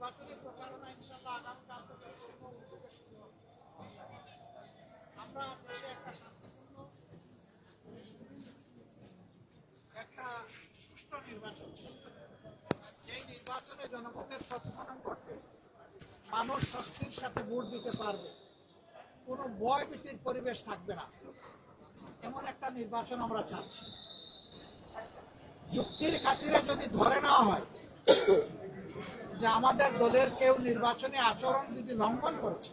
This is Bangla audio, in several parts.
নির্বাচনী প্রচারণা ইনশাল্লাহ আগামীকাল থেকে পূর্ণ উদ্যোগে শুরু হবে। আমরা দেশে একটা শান্তিপূর্ণ, একটা সুষ্ঠু নির্বাচন। এই নির্বাচনে জনগণের প্রতিফলন করতে মানুষ স্বস্তির সাথে ভোট দিতে পারবে, কোনো ভয় পরিবেশ থাকবে না। এমন একটা নির্বাচন আমরা চাচ্ছি। যুক্তির খাতিরে যদি ধরে নেওয়া হয় যে আমাদের দলের কেউ নির্বাচনী আচরণ যদি লঙ্ঘন করেছে,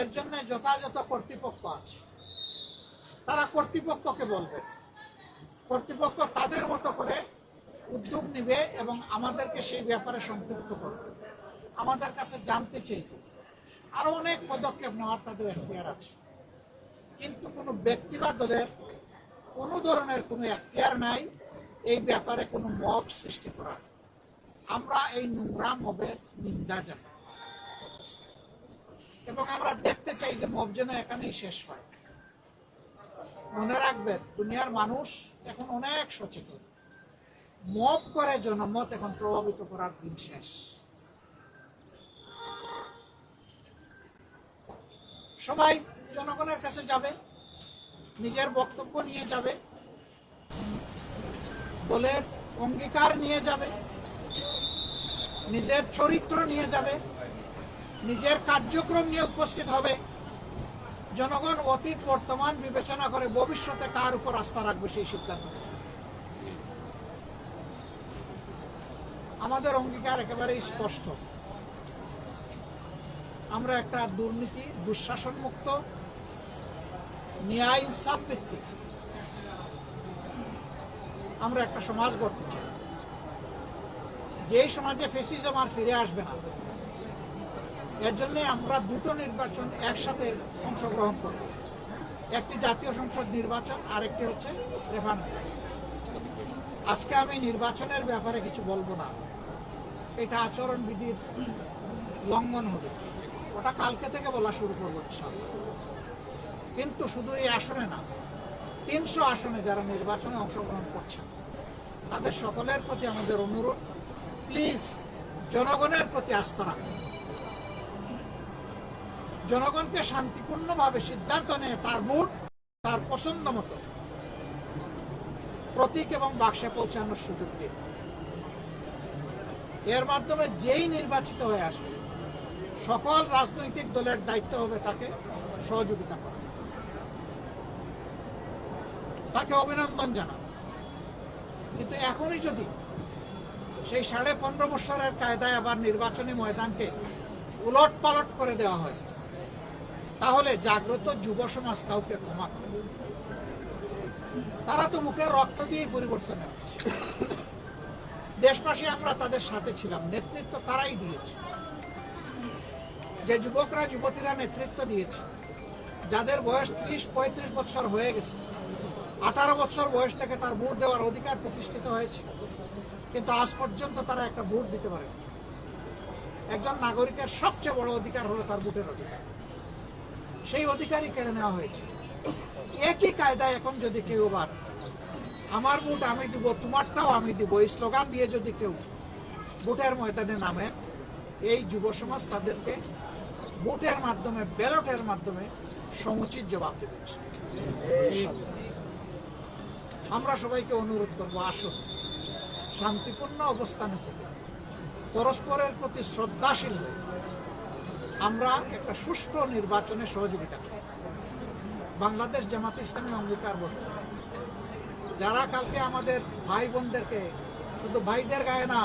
এর জন্য যথাযথ কর্তৃপক্ষ আছে। তারা কর্তৃপক্ষকে বলবে। কর্তৃপক্ষ তাদের মতো করে উদ্যোগ নিবে এবং আমাদেরকে সেই ব্যাপারে সম্পৃক্ত করবে। আমাদের কাছে জানতে চাইবে আরও অনেক পদক্ষেপ নেওয়ার তাদের এখতিয়ার আছে। কিন্তু কোনো ব্যক্তি বা দলের কোনো ধরনের কোনো এখতিয়ার নাই। এই ব্যাপারে কোনো মব সৃষ্টি করার। আমরা এই নোংরা মবের নিন্দা জানাই। এবং আমরা দেখতে চাই যে মব যেন এখানেই শেষ হয়। মনে রাখবেন, দুনিয়ার মানুষ এখন অনেক সচেতন। মব করে জনমত এখন প্রভাবিত করার দিন শেষ। সবাই জনগণের কাছে যাবে, নিজের বক্তব্য নিয়ে যাবে, দলের অঙ্গীকার নিয়ে যাবে। নিজের চরিত্র নিয়ে যাবে, নিজের কার্যক্রম নিয়ে উপস্থিত হবে। জনগণ অতীত, বর্তমান বিবেচনা করে ভবিষ্যতে কার উপর আস্থা রাখবে সেই সিদ্ধান্ত। আমাদের অঙ্গীকার একেবারেই স্পষ্ট। আমরা একটা দুর্নীতি দুঃশাসন মুক্ত ন্যায় ইনসাফ ভিত্তিক। আমরা একটা সমাজ গড়তে চাই। যেই সমাজে ফেসিজম আর ফিরে আসবে না, এর জন্য আমরা দুটো নির্বাচন একসাথে অংশগ্রহণ করব। একটি জাতীয় সংসদ নির্বাচন আর একটি হচ্ছে রেফারেন্ডাম আজকে আমি নির্বাচনের ব্যাপারে কিছু বলব না। এটা আচরণ বিধির লঙ্ঘন হবে। ওটা কালকে থেকে বলা শুরু করব কিন্তু শুধু এই আসনে না, তিনশো আসনে যারা নির্বাচনে অংশগ্রহণ করছেন, তাদের সকলের প্রতি আমাদের অনুরোধ প্লিজ, জনগণের প্রতি আস্থা রাখুন। জনগণকে শান্তিপূর্ণভাবে সিদ্ধান্ত নিয়ে তার মুড, তার পছন্দ মতো প্রতীক এবং বাক্সে পৌঁছানোর সুযোগ দিন। এর মাধ্যমে যেই নির্বাচিত হয়ে আসবে, সকল রাজনৈতিক দলের দায়িত্ব হবে তাকে সহযোগিতা করা। তাকে অভিনন্দন জানানো কিন্তু এখনই যদি সেই সাড়ে পনেরো বছরের কায়দায় আবার নির্বাচনী ময়দানকে উলট পালট করে দেওয়া হয়। তাহলে জাগ্রত যুব সমাজ কাউকে ক্ষমা করে। তারা তো মুখে রক্ত দিয়েই পরিবর্তন দেশবাসী আমরা তাদের সাথে ছিলাম, নেতৃত্ব তারাই দিয়েছে। যে যুবকরা, যুবতীরা নেতৃত্ব দিয়েছে, যাদের বয়স ত্রিশ, পঁয়ত্রিশ বছর হয়ে গেছে, আঠারো বছর বয়স থেকে তার ভোট দেওয়ার অধিকার প্রতিষ্ঠিত হয়েছে। কিন্তু আজ পর্যন্ত তারা একটা ভোট দিতে পারে একজন নাগরিকের সবচেয়ে বড় অধিকার হলো তার ভোটের অধিকার। সেই অধিকারই কেড়ে নেওয়া হয়েছে। একই কায়দায় এখন যদি কেউ বার আমার ভোট আমি দিব, তোমারটাও আমি দিব এই স্লোগান দিয়ে যদি কেউ ভোটের ময়দানে নামে, এই যুব সমাজ তাদেরকে ভোটের মাধ্যমে, ব্যালটের মাধ্যমে সমুচিত জবাব দেবে আমরা সবাইকে অনুরোধ করব, আসুন। শান্তিপূর্ণ অবস্থানে থেকে। পরস্পরের প্রতি শ্রদ্ধাশীল হয়ে আমরা একটা সুষ্ঠু নির্বাচনে সহযোগিতা করি। বাংলাদেশ জামাত ইসলামী অঙ্গীকার বলছে যারা কালকে আমাদের ভাই বোনদেরকে শুধু ভাইদের গায়ে না,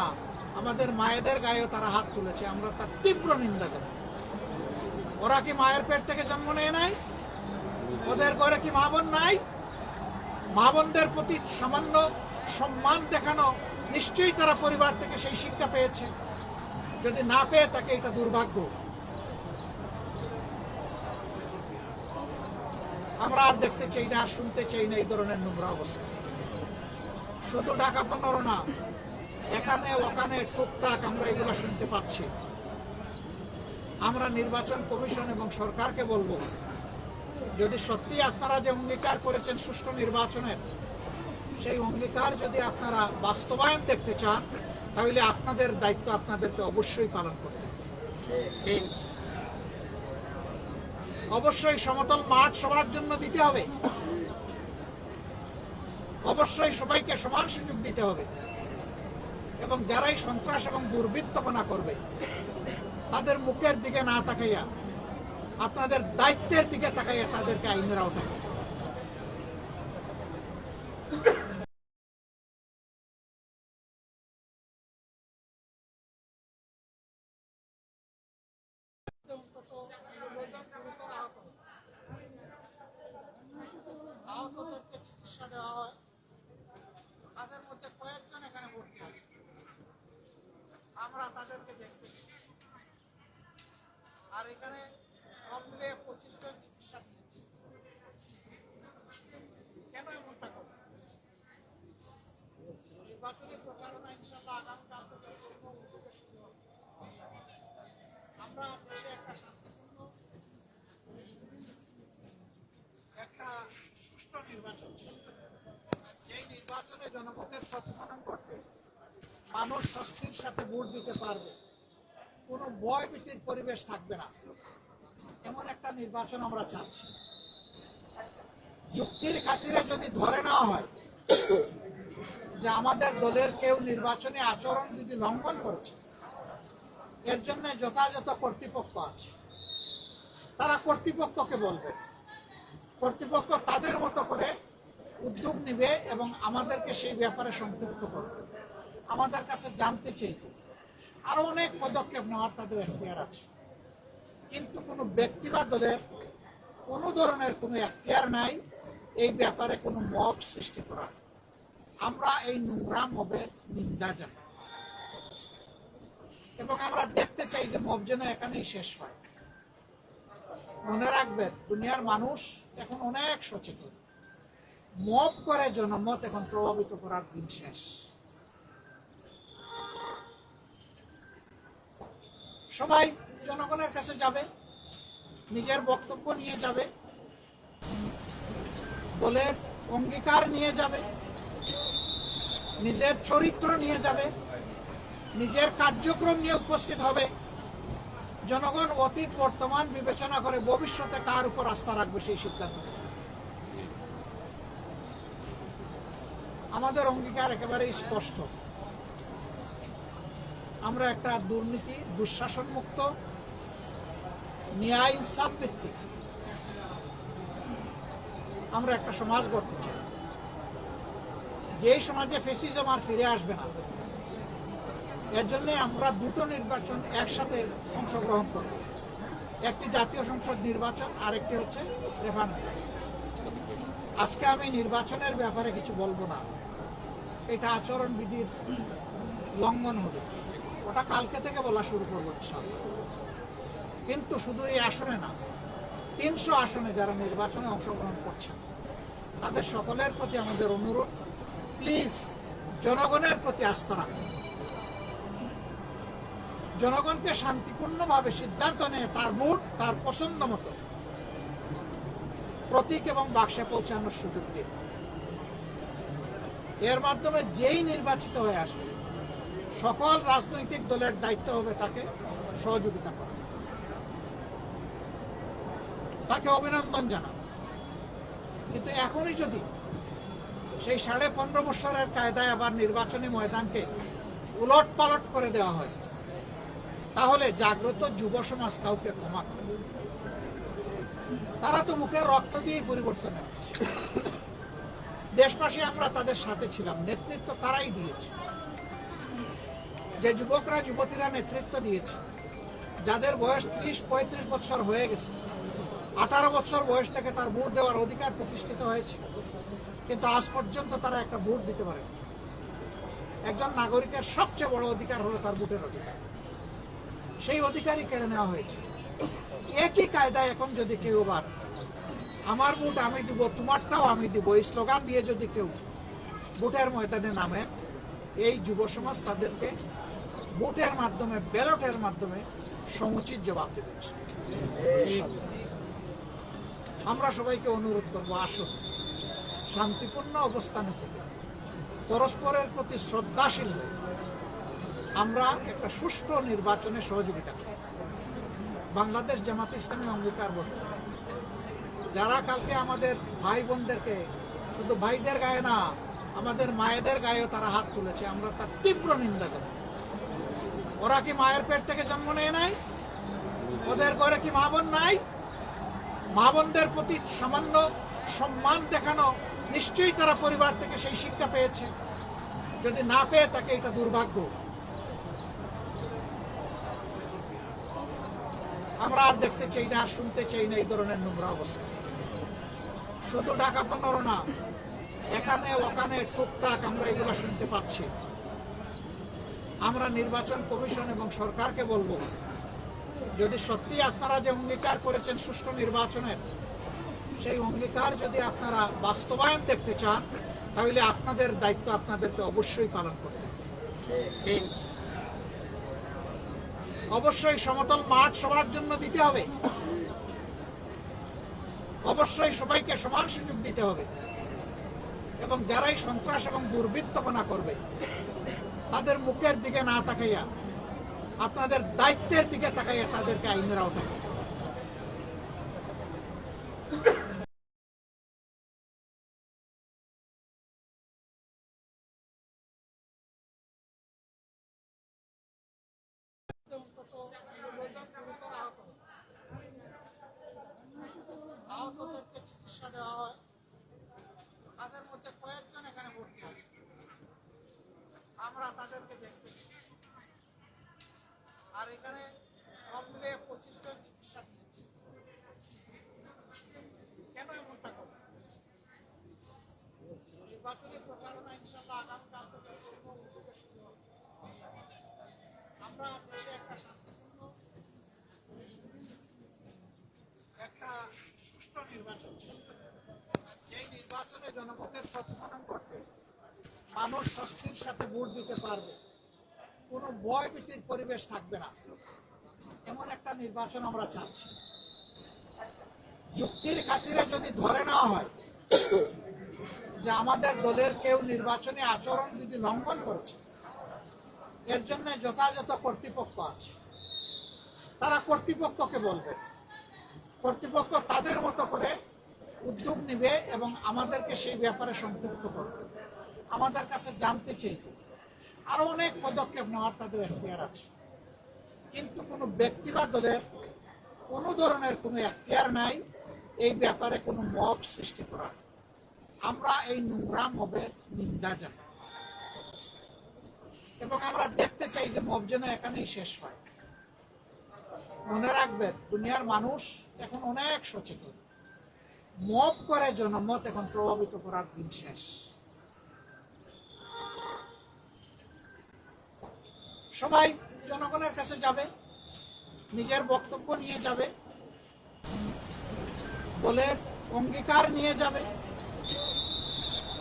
আমাদের মায়েদের গায়েও তারা হাত তুলেছে, আমরা তার তীব্র নিন্দা করি। ওরা কি মায়ের পেট থেকে জন্ম নেয় নাই? ওদের ঘরে কি মা বোন নাই? মা বোনদের প্রতি সামান্য সম্মান দেখানো নিশ্চয়ই তারা পরিবার থেকে সেই শিক্ষা পেয়েছে। যদি না পেয়ে থাকে, এটা দুর্ভাগ্য। আমরা আর দেখতে চাই না, শুনতে চাই না এই ধরনের নোংরা অবস্থা। শুধু ঢাকা পনেরো না, এখানে, ওখানে টুকটাক আমরা এগুলো শুনতে পাচ্ছি। আমরা নির্বাচন কমিশন এবং সরকারকে বলব, যদি সত্যি আপনারা যে অঙ্গীকার করেছেন সুষ্ঠু নির্বাচনের সেই অঙ্গীকার যদি আপনারা বাস্তবায়ন দেখতে চান তাহলে আপনাদের দায়িত্ব আপনাদেরকে অবশ্যই পালন করতে হবে। অবশ্যই সমতল মাঠ সবার জন্য দিতে হবে। অবশ্যই সবাইকে সমান সুযোগ দিতে হবে। এবং যারাই সন্ত্রাস এবং দুর্বৃত্তপনা করবে তাদের মুখের দিকে না তাকাইয়া আপনাদের দায়িত্বের দিকে তাকাইয়া তাদেরকে আইনের আওতায় আনতে হবে। অন্তত ষোলোজন গুরুতর আহত হয়েছে। আহতদেরকে চিকিৎসা দেওয়া হয় তাদের মধ্যে কয়েকজন এখানে ভর্তি আছে আমরা তাদেরকে দেখতেছি আর এখানে সব মিলিয়ে পঁচিশ জন চিকিৎসা দিয়েছে। কেন এমনটা করবে নির্বাচনী প্রচারণা ইনশাল্লাহ আগামীকাল থেকে পূর্ণ উদ্যোগে শুরু আমরা দেশে একটা শান্তিপূর্ণ, একটা সুষ্ঠু নির্বাচন। এই নির্বাচনে জনমতের প্রতিফলন করতে মানুষ স্বস্তির সাথে ভোট দিতে পারবে। কোনো ভয় ভীতির পরিবেশ থাকবে না। এমন একটা নির্বাচন আমরা চাচ্ছি। যুক্তির খাতিরে যদি ধরে নেওয়া হয় যে আমাদের দলের কেউ নির্বাচনী আচরণ যদি লঙ্ঘন করেছে, এর জন্য যথাযথ কর্তৃপক্ষ আছে। তারা কর্তৃপক্ষকে বলবে। কর্তৃপক্ষ তাদের মতো করে উদ্যোগ নিবে এবং আমাদেরকে সেই ব্যাপারে সম্পৃক্ত করবে। আমাদের কাছে জানতে চাইবে। আরও অনেক পদক্ষেপ নেওয়ার তাদের এখতিয়ার আছে। কিন্তু কোনো ব্যক্তি বা দলের কোনো ধরনের কোনো এখতিয়ার নাই, এই ব্যাপারে কোনো মব সৃষ্টি করার আমরা এই নোংরা মবের নিন্দা জানাই। এবং আমরা দেখতে চাই যে মব যেন এখানেই শেষ হয়। মনে রাখবেন, দুনিয়ার মানুষ এখন অনেক সচেতন। মব করে জনমত এখন প্রভাবিত করার দিন শেষ। সবাই জনগণের কাছে যাবে, নিজের বক্তব্য নিয়ে যাবে, দলের অঙ্গীকার নিয়ে যাবে, নিজের চরিত্র নিয়ে যাবে, নিজের কার্যক্রম নিয়ে উপস্থিত হবে। জনগণ অতীত, বর্তমান বিবেচনা করে ভবিষ্যতে কার উপর আস্থা রাখবে সেই সিদ্ধান্ত। আমাদের অঙ্গীকার একেবারে স্পষ্ট। আমরা একটা দুর্নীতি দুঃশাসন মুক্ত ন্যায় ইনসাফ ভিত্তিক আমরা একটা সমাজ গড়তে চাই। যেই সমাজে ফেসিজম আর ফিরে আসবে না, এর জন্য আমরা দুটো নির্বাচন একসাথে অংশগ্রহণ করব। একটি জাতীয় সংসদ নির্বাচন আর একটি হচ্ছে রেফারেন্ডাম আজকে আমি নির্বাচনের ব্যাপারে কিছু বলব না। এটা আচরণ বিধির লঙ্ঘন হবে। ওটা কালকে থেকে বলা শুরু করব কিন্তু শুধু এই আসনে না, তিনশো আসনে যারা নির্বাচনে অংশগ্রহণ করছেন, তাদের সকলের প্রতি আমাদের অনুরোধ প্লিজ জনগণের প্রতি আস্থা রাখুন। জনগণকে শান্তিপূর্ণভাবে সিদ্ধান্ত নিয়ে তার মুড, তার পছন্দ মতো প্রতীক এবং বাক্সে পৌঁছানোর সুযোগ দিন। এর মাধ্যমে যেই নির্বাচিত হয়ে আসবে সকল রাজনৈতিক দলের দায়িত্ব হবে তাকে সহযোগিতা করা। তাকে অভিনন্দন জানানো কিন্তু এখনই যদি সেই সাড়ে পনেরো বছরের কায়দায় আবার নির্বাচনী ময়দানকে উলট পালট করে দেওয়া হয়, তাহলে জাগ্রত যুব সমাজ কাউকে ক্ষমা করে তারা তো মুখে রক্ত দিয়ে পরিবর্তন দেশবাসী আমরা তাদের সাথে ছিলাম, নেতৃত্ব তারাই দিয়েছে। যে যুবকরা যুবতীরা নেতৃত্ব দিয়েছে, যাদের বয়স ত্রিশ, পঁয়ত্রিশ বছর হয়ে গেছে, আঠারো বছর বয়স থেকে তার ভোট দেওয়ার অধিকার প্রতিষ্ঠিত হয়েছে, কিন্তু আজ পর্যন্ত তারা একটা ভোট দিতে পারে একজন নাগরিকের সবচেয়ে বড় অধিকার হলো তার ভোটের অধিকার। সেই অধিকারই কেড়ে নেওয়া হয়েছে। একই কায়দায় এখন যদি কেউ আবার আমার ভোট আমি দিব, তোমারটাও আমি দিব এই স্লোগান দিয়ে যদি কেউ ভোটের ময়দানে নামে, এই যুব সমাজ তাদেরকে ভোটের মাধ্যমে, ব্যালটের মাধ্যমে সমুচিত জবাব দেবে আমরা সবাইকে অনুরোধ করব, আসুন। শান্তিপূর্ণ অবস্থানে থেকে পরস্পরের প্রতি শ্রদ্ধাশীল হয়ে আমরা একটা সুষ্ঠু নির্বাচনে সহযোগিতা করি। বাংলাদেশ জামাত ইসলামী অঙ্গীকার বলছে যারা কালকে আমাদের ভাই বোনদেরকে শুধু ভাইদের গায়ে না, আমাদের মায়েদের গায়েও তারা হাত তুলেছে, আমরা তার তীব্র নিন্দা করি ওরা কি মায়ের পেট থেকে জন্ম নেয় নাই? ওদের ঘরে কি মা বোন নাই? মা বোনদের প্রতি সামান্য সম্মান দেখানো নিশ্চয়ই তারা পরিবার থেকে সেই শিক্ষা পেয়েছে। যদি না পেয়ে থাকে, এটা দুর্ভাগ্য। আমরা আর দেখতে চাই না, শুনতে চাই না এই ধরনের নোংরা অবস্থা। শুধু ঢাকা পনেরো না, এখানে, ওখানে টুকটাক আমরা এগুলো শুনতে পাচ্ছি। আমরা নির্বাচন কমিশন এবং সরকারকে বলব যদি সত্যি আপনারা যে অঙ্গীকার করেছেন সুষ্ঠু নির্বাচনের সেই অঙ্গীকার যদি আপনারা বাস্তবায়ন দেখতে চান তাহলে আপনাদের দায়িত্ব আপনাদেরকে অবশ্যই পালন করতে ঠিক। অবশ্যই সমতল মাঠ সবার জন্য দিতে হবে। অবশ্যই সবাইকে সমান সুযোগ দিতে হবে। এবং যারাই সন্ত্রাস এবং দুর্বৃত্তপনা করবে তাদের মুখের দিকে না তাকাইয়া আপনাদের দায়িত্বের দিকে তাকাইয়া তাদেরকে আইনের আওতায় আনতে হবে। অন্তত ষোলোজন গুরুতর আহত আহতদেরকে চিকিৎসা দেওয়া হয় তাদের মধ্যে কয়েকজন এখানে ভর্তি আছে আমরা তাদেরকে দেখতেছি আর এখানে সব মিলিয়ে পঁচিশ জন চিকিৎসা দিয়েছে। কেন এমনটা করবে নির্বাচনী প্রচারণা ইনশাল্লাহ আগামীকাল থেকে উদ্যোগে শুরু আমরা দেশে একটা শান্তিপূর্ণ, একটা সুষ্ঠু নির্বাচন এই নির্বাচনে জনমতের প্রতিফলন করতে মানুষ স্বস্তির সাথে ভোট দিতে পারবে। কোনো ভয় ভীতির পরিবেশ থাকবে না। এমন একটা নির্বাচন আমরা চাচ্ছি। যুক্তির খাতিরে যদি ধরে নেওয়া হয় যে আমাদের দলের কেউ নির্বাচনী আচরণ যদি লঙ্ঘন করেছে, এর জন্য যথাযথ কর্তৃপক্ষ আছে। তারা কর্তৃপক্ষকে বলবে। কর্তৃপক্ষ তাদের মতো করে উদ্যোগ নেবে এবং আমাদেরকে সেই ব্যাপারে সম্পৃক্ত করবে। আমাদের কাছে জানতে চাইবে আরও অনেক পদক্ষেপ নেওয়ার তাদের এখতিয়ার আছে। কিন্তু কোনো ব্যক্তি বা দলের কোনো ধরনের কোনো এখতিয়ার নাই, এই ব্যাপারে কোনো মব সৃষ্টি করার আমরা এই নোংরা মবের নিন্দা জানাই। এবং আমরা দেখতে চাই যে মব যেন এখানেই শেষ হয়। মনে রাখবেন, দুনিয়ার মানুষ এখন অনেক সচেতন। মব করে জনমত এখন প্রভাবিত করার দিন শেষ। সবাই জনগণের কাছে যাবে, নিজের বক্তব্য নিয়ে যাবে দলের অঙ্গীকার নিয়ে যাবে,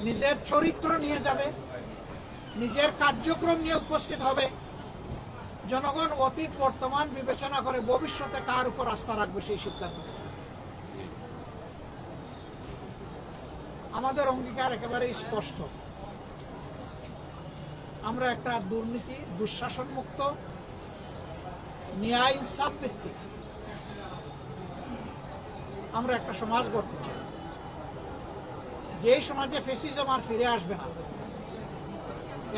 নিজের চরিত্র নিয়ে যাবে, নিজের কার্যক্রম নিয়ে উপস্থিত হবে। জনগণ অতীত, বর্তমান বিবেচনা করে ভবিষ্যতে কার উপর আস্থা রাখবে সেই সিদ্ধান্ত। আমাদের অঙ্গীকার একেবারে স্পষ্ট। আমরা একটা দুর্নীতি দুঃশাসন মুক্ত ন্যায় ইনসাফ ভিত্তিক আমরা একটা সমাজ গড়তে চাই। যেই সমাজে ফেসিজম আর ফিরে আসবে না,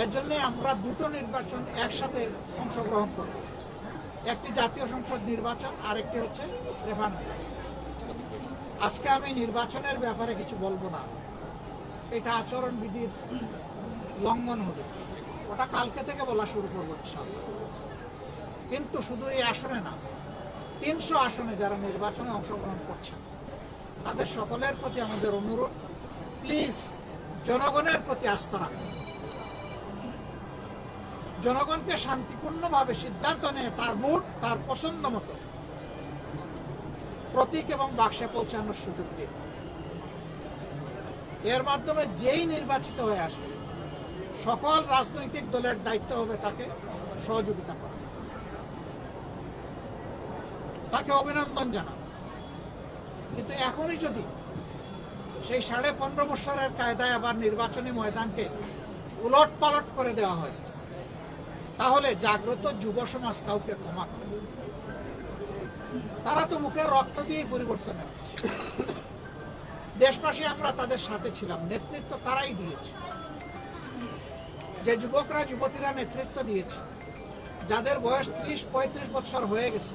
এর জন্য আমরা দুটো নির্বাচন একসাথে অংশগ্রহণ করব। একটি জাতীয় সংসদ নির্বাচন আর একটি হচ্ছে রেফারেন্ডাম আজকে আমি নির্বাচনের ব্যাপারে কিছু বলব না। এটা আচরণ বিধির লঙ্ঘন হবে। ওটা কালকে থেকে বলা শুরু করব কিন্তু শুধু এই আসনে না, তিনশো আসনে যারা নির্বাচনে অংশগ্রহণ করছেন, তাদের সকলের প্রতি আমাদের অনুরোধ, প্লিজ জনগণের প্রতি আস্থা রাখুন। জনগণকে শান্তিপূর্ণভাবে সিদ্ধান্ত নিয়ে তার ভোট তার পছন্দ মতো প্রতীক এবং বাক্সে পৌঁছানোর সুযোগ দিন। এর মাধ্যমে যেই নির্বাচিত হয়ে আসবে সকল রাজনৈতিক দলের দায়িত্ব হবে তাকে সহযোগিতা করা। তাকে অভিনন্দন জানান কিন্তু এখনই যদি সেই সাড়ে পনেরো বছরের কায়দায় আবার নির্বাচনী ময়দানকে উলট পালট করে দেওয়া হয়, তাহলে জাগ্রত যুব সমাজ কাউকে ক্ষমা করে। তারা তো মুখে রক্ত দিয়ে পরিবর্তন দেশবাসী আমরা তাদের সাথে ছিলাম, নেতৃত্ব তারাই দিয়েছে। যে যুবকরা যুবতীরা নেতৃত্ব দিয়েছে, যাদের বয়স ত্রিশ, পঁয়ত্রিশ বছর হয়ে গেছে,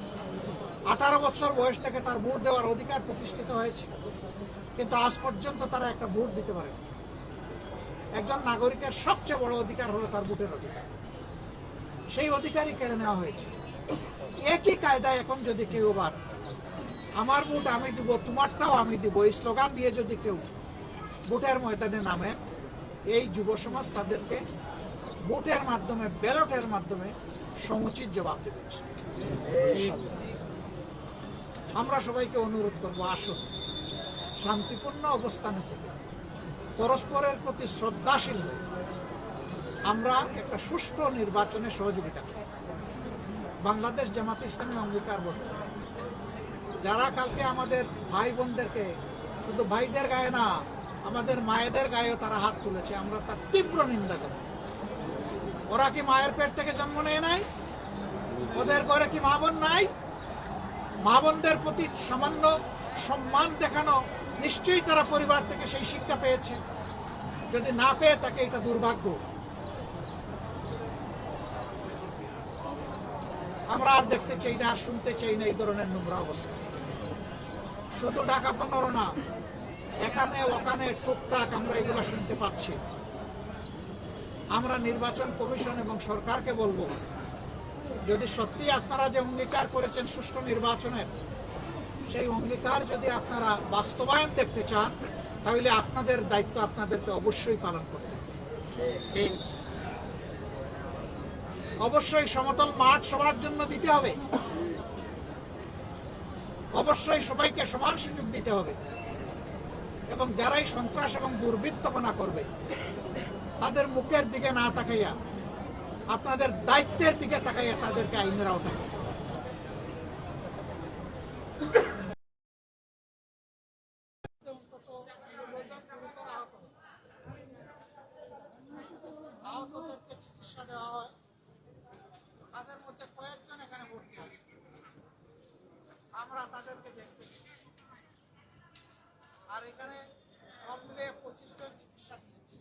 আঠারো বছর বয়স থেকে তার ভোট দেওয়ার অধিকার প্রতিষ্ঠিত হয়েছে, কিন্তু আজ পর্যন্ত তারা একটা ভোট দিতে পারে একজন নাগরিকের সবচেয়ে বড় অধিকার হলো তার ভোটের অধিকার। সেই অধিকারই কেড়ে নেওয়া হয়েছে। একই কায়দায় এখন যদি কেউ আবার, আমার ভোট আমি দিব, তোমারটাও আমি দিব এই স্লোগান দিয়ে যদি কেউ ভোটের ময়দানে নামে, এই যুব সমাজ তাদেরকে ভোটের মাধ্যমে, ব্যালটের মাধ্যমে সমুচিত জবাব দেবে আমরা সবাইকে অনুরোধ করব, আসুন। শান্তিপূর্ণ অবস্থানে থেকে পরস্পরের প্রতি শ্রদ্ধাশীল হয়ে আমরা একটা সুষ্ঠু নির্বাচনে সহযোগিতা করি। বাংলাদেশ জামাত ইসলামী অঙ্গীকার বলছে যারা কালকে আমাদের ভাই বোনদেরকে শুধু ভাইদের গায়ে না, আমাদের মায়েদের গায়েও তারা হাত তুলেছে, আমরা তার তীব্র নিন্দা করি ওরা কি মায়ের পেট থেকে জন্ম নেয় নাই? ওদের ঘরে কি মা বোন নাই? মা বোনদের প্রতি সামান্য সম্মান দেখানো নিশ্চয়ই তারা পরিবার থেকে সেই শিক্ষা পেয়েছে। যদি না পেয়ে থাকে, এটা দুর্ভাগ্য। আমরা আর দেখতে চাই না, শুনতে চাই না এই ধরনের নোংরা অবস্থা। শুধু ঢাকা পনেরো না, এখানে, ওখানে, টুকটাক আমরা এগুলো শুনতে পাচ্ছি। আমরা নির্বাচন কমিশন এবং সরকারকে বলব, যদি সত্যি আপনারা যে অঙ্গীকার করেছেন সুষ্ঠু নির্বাচনের, সেই অঙ্গীকার যদি আপনারা বাস্তবায়ন দেখতে চান, তাহলে আপনাদের দায়িত্ব আপনাদেরকে অবশ্যই পালন করতে অবশ্যই সমতল মাঠ সবার জন্য দিতে হবে। অবশ্যই সবাইকে সমান সুযোগ দিতে হবে। এবং যারাই সন্ত্রাস এবং দুর্বৃত্তপনা করবে তাদের মুখের দিকে না তাকাইয়া, আপনাদের দায়িত্বের দিকে তাকাইয়া তাদেরকে আইনের আওতায় চিকিৎসা দেওয়া হয়। তাদের মধ্যে কয়েকজন এখানে ভর্তি আমরা তাদেরকে আর এখানে সব পঁচিশ জন চিকিৎসা নিয়েছে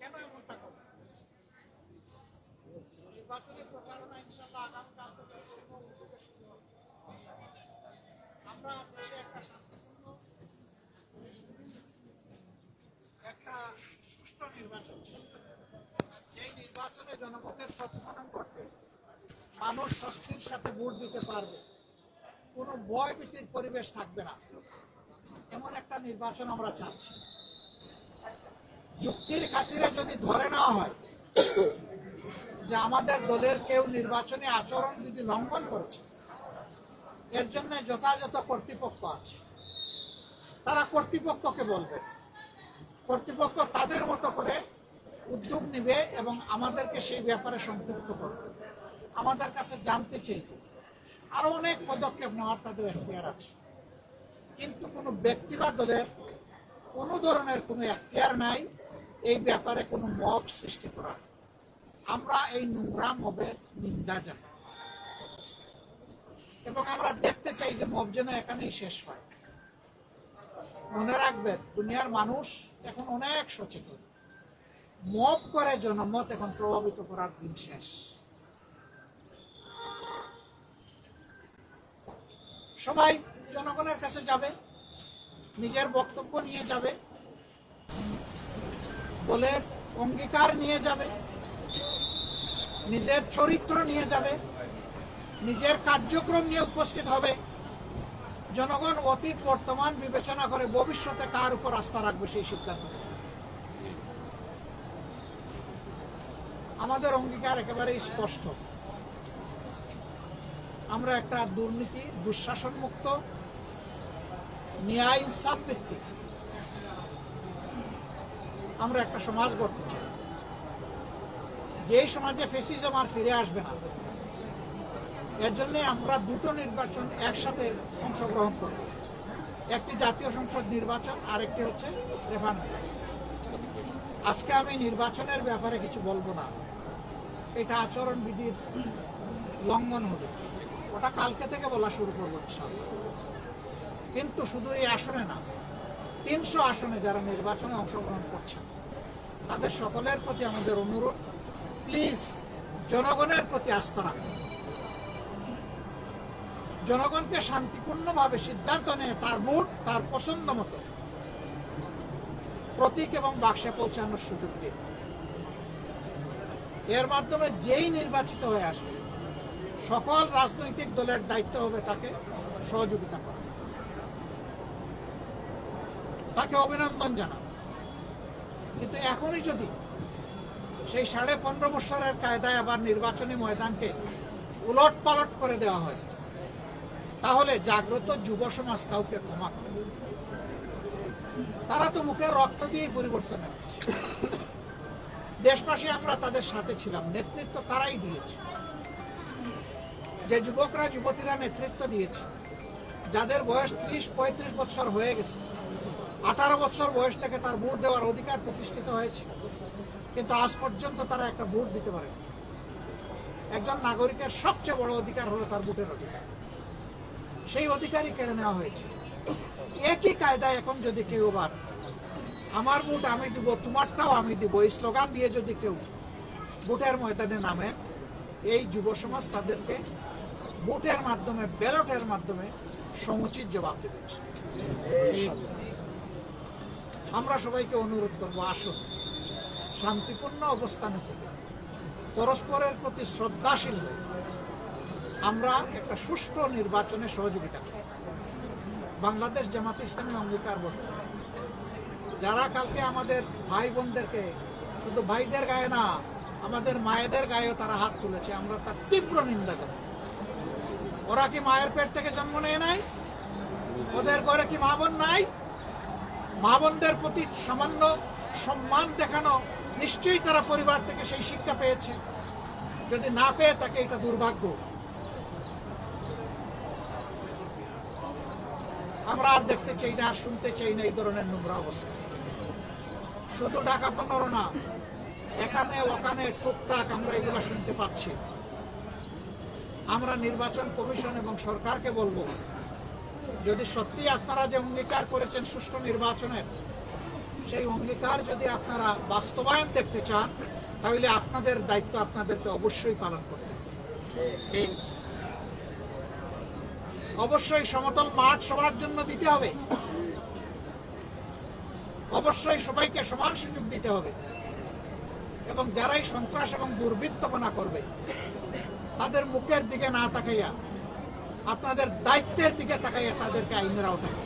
কেন এমনটা করবে নির্বাচনী প্রচারণা ইনশাল্লাহ আগামীকাল থেকে উদ্যোগে শুরু আমরা দেশে একটা শান্তিপূর্ণ, একটা সুষ্ঠু নির্বাচন এই নির্বাচনে জনমতের প্রতিফলন করতে মানুষ স্বস্তির সাথে ভোট দিতে পারবে। কোনো ভয় ভীতির পরিবেশ থাকবে না। এমন একটা নির্বাচন আমরা চাচ্ছি। যুক্তির খাতিরে যদি ধরে নেওয়া হয় যে আমাদের দলের কেউ নির্বাচনী আচরণ যদি লঙ্ঘন করেছে, এর জন্য যথাযথ কর্তৃপক্ষ আছে। তারা কর্তৃপক্ষকে বলবে। কর্তৃপক্ষ তাদের মতো করে উদ্যোগ নিবে এবং আমাদেরকে সেই ব্যাপারে সম্পৃক্ত করবে। আমাদের কাছে জানতে চাইবে আরও অনেক পদক্ষেপ নেওয়ার তাদের এখতিয়ার আছে। কিন্তু কোনো ব্যক্তি বা দলের কোনো ধরনের কোনো এখতিয়ার নাই। এই ব্যাপারে কোনো মব সৃষ্টি করা আমরা এই নোংরা মবের নিন্দা জানাই। এবং আমরা দেখতে চাই যে মব যেন এখানেই শেষ হয়। মনে রাখবেন, দুনিয়ার মানুষ এখন অনেক সচেতন। মব করে জনমত এখন প্রভাবিত করার দিন শেষ। সবাই জনগণের কাছে যাবে, নিজের বক্তব্য নিয়ে যাবে দলের অঙ্গীকার নিয়ে যাবে। নিজের চরিত্র নিয়ে যাবে, নিজের কার্যক্রম নিয়ে উপস্থিত হবে। জনগণ অতীত, বর্তমান বিবেচনা করে ভবিষ্যতে কার উপর আস্থা রাখবে সেই সিদ্ধান্ত। আমাদের অঙ্গীকার একেবারে স্পষ্ট। আমরা একটা দুর্নীতি দুঃশাসন মুক্ত ন্যায় ইনসাফ ভিত্তিক। আমরা একটা সমাজ গড়তে চাই। যেই সমাজে ফেসিজম আর ফিরে আসবে না, এর জন্য আমরা দুটো নির্বাচন একসাথে অংশগ্রহণ করব। একটি জাতীয় সংসদ নির্বাচন আর একটি হচ্ছে রেফারেন্ডাম আজকে আমি নির্বাচনের ব্যাপারে কিছু বলব না। এটা আচরণবিধির লঙ্ঘন হবে। ওটা কালকে থেকে বলা শুরু করব কিন্তু শুধু এই আসনে না, তিনশো আসনে যারা নির্বাচনে অংশগ্রহণ করছেন, তাদের সকলের প্রতি আমাদের অনুরোধ প্লিজ, জনগণের প্রতি আস্থা রাখুন। জনগণকে শান্তিপূর্ণভাবে সিদ্ধান্ত নিয়ে তার মুড, তার পছন্দ মতো প্রতীক এবং বাক্সে পৌঁছানোর সুযোগ দিন। এর মাধ্যমে যেই নির্বাচিত হয়ে আসবে, সকল রাজনৈতিক দলের দায়িত্ব হবে তাকে সহযোগিতা করা। তাকে অভিনন্দন জানানো কিন্তু এখনই যদি সেই সাড়ে পনেরো বছরের কায়দায় আবার নির্বাচনী ময়দানকে উলট পালট করে দেওয়া হয়। তাহলে জাগ্রত যুব সমাজ কাউকে ক্ষমা করে। তারা তো মুখে রক্ত দিয়েই পরিবর্তন দেশবাসী আমরা তাদের সাথে ছিলাম, নেতৃত্ব তারাই দিয়েছে। যে যুবকরা, যুবতীরা নেতৃত্ব দিয়েছে, যাদের বয়স ত্রিশ পঁয়ত্রিশ বছর হয়ে গেছে আঠারো বছর বয়স থেকে তার ভোট দেওয়ার অধিকার প্রতিষ্ঠিত হয়েছে। কিন্তু আজ পর্যন্ত তারা একটা ভোট দিতে পারে একজন নাগরিকের সবচেয়ে বড় অধিকার হলো তার ভোটের অধিকার। সেই অধিকারই কেড়ে নেওয়া হয়েছে। একই কায়দায় এখন যদি কেউ আবার আমার ভোট আমি দিব, তোমারটাও আমি দিব এই স্লোগান দিয়ে যদি কেউ ভোটের ময়দানে নামে, এই যুব সমাজ তাদেরকে ভোটের মাধ্যমে, ব্যালটের মাধ্যমে সমুচিত জবাব দেবে আমরা সবাইকে অনুরোধ করব, আসুন। শান্তিপূর্ণ অবস্থানে থেকে। পরস্পরের প্রতি শ্রদ্ধাশীল হয়ে আমরা একটা সুষ্ঠু নির্বাচনে সহযোগিতা করি। বাংলাদেশ জামাত ইসলামী অঙ্গীকারবদ্ধ। যারা কালকে আমাদের ভাই বোনদেরকে শুধু ভাইদের গায়ে না, আমাদের মায়েদের গায়েও তারা হাত তুলেছে, আমরা তার তীব্র নিন্দা করি। ওরা কি মায়ের পেট থেকে জন্ম নেয় নাই? ওদের ঘরে কি মা বোন নাই? মা বোনদের প্রতি সামান্য সম্মান দেখানো নিশ্চয়ই তারা পরিবার থেকে সেই শিক্ষা পেয়েছে। যদি না পেয়ে থাকে, এটা দুর্ভাগ্য। আমরা আর দেখতে চাই না, শুনতে চাই না এই ধরনের নোংরা অবস্থা। শুধু ঢাকা পনেরো না, এখানে, ওখানে টুকটাক আমরা এগুলো শুনতে পাচ্ছি। আমরা নির্বাচন কমিশন এবং সরকারকে বলব যদি সত্যি আপনারা যে অঙ্গীকার করেছেন সুষ্ঠু নির্বাচনের সেই অঙ্গীকার যদি আপনারা বাস্তবায়ন দেখতে চান তাহলে আপনাদের দায়িত্ব আপনাদেরকে অবশ্যই পালন করতে অবশ্যই সমতল মাঠ সবার জন্য দিতে হবে। অবশ্যই সবাইকে সমান সুযোগ দিতে হবে। এবং যারাই সন্ত্রাস এবং দুর্বৃত্তপনা করবে তাদের মুখের দিকে না তাকাইয়া আপনাদের দায়িত্বের দিকে তাকাইয়া তাদেরকে আইনের আওতায়